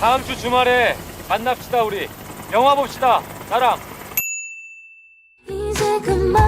다음 주 주말에 만납시다 우리. 영화 봅시다 나랑. 이제 그만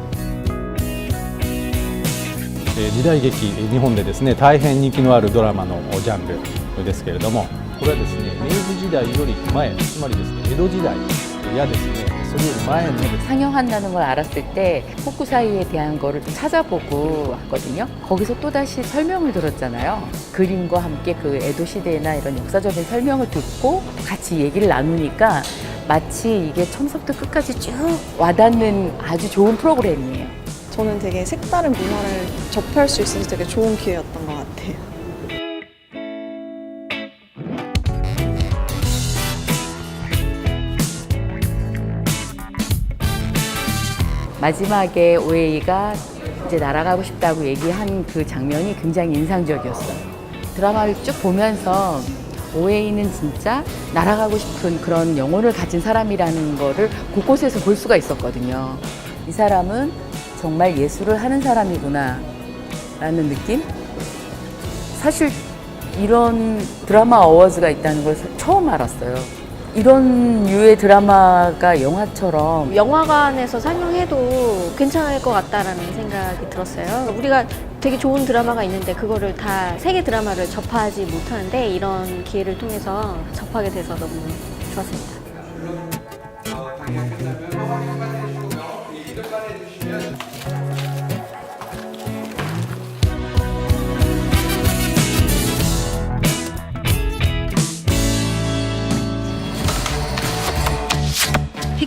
時代劇えー日本でですね大変人気のあるドラマのジャンルですけれどもこれはですね明治時代より前つまりですね江戸時代やですねそれより前のですね 상영한다는 걸 알았을 때 호쿠사이에 대한 거를 좀 찾아보고 왔거든요. 거기서 또다시 설명을 들었잖아요. 그림과 함께 그 에도 시대나 이런 역사적인 설명을 듣고 같이 얘기를 나누니까 마치 이게 처음부터 끝까지 쭉 와닿는 아주 좋은 프로그램이에요. 저는 되게 색다른 문화를 접할 수 있어서 되게 좋은 기회였던 것 같아요. 마지막에 오에이가 이제 날아가고 싶다고 얘기한 그 장면이 굉장히 인상적이었어요. 드라마를 쭉 보면서 오에이는 진짜 날아가고 싶은 그런 영혼을 가진 사람이라는 거를 곳곳에서 볼 수가 있었거든요. 이 사람은 정말 예술을 하는 사람이구나 라는 느낌? 사실 이런 드라마 어워즈가 있다는 걸 처음 알았어요. 이런 류의 드라마가 영화처럼 영화관에서 상영해도 괜찮을 것 같다라는 생각이 들었어요. 우리가 되게 좋은 드라마가 있는데 그거를 다 세계 드라마를 접하지 못하는데 이런 기회를 통해서 접하게 돼서 너무 좋았습니다.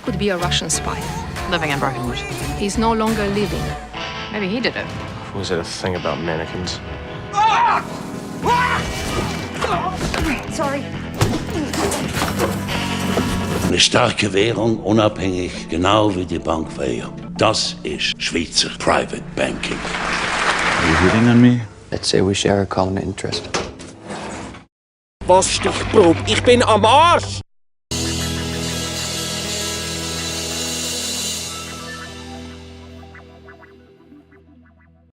Could be a Russian spy living in Breckenridge. He's no longer living. Maybe he did it. Was it a thing about mannequins? Sorry. Eine starke Währung, unabhängig, genau wie die Bankwehr. Das ist Schweizer Private Banking. Are you hitting on me? Let's say we share a common interest. Was Stichprobe ich bin am Arsch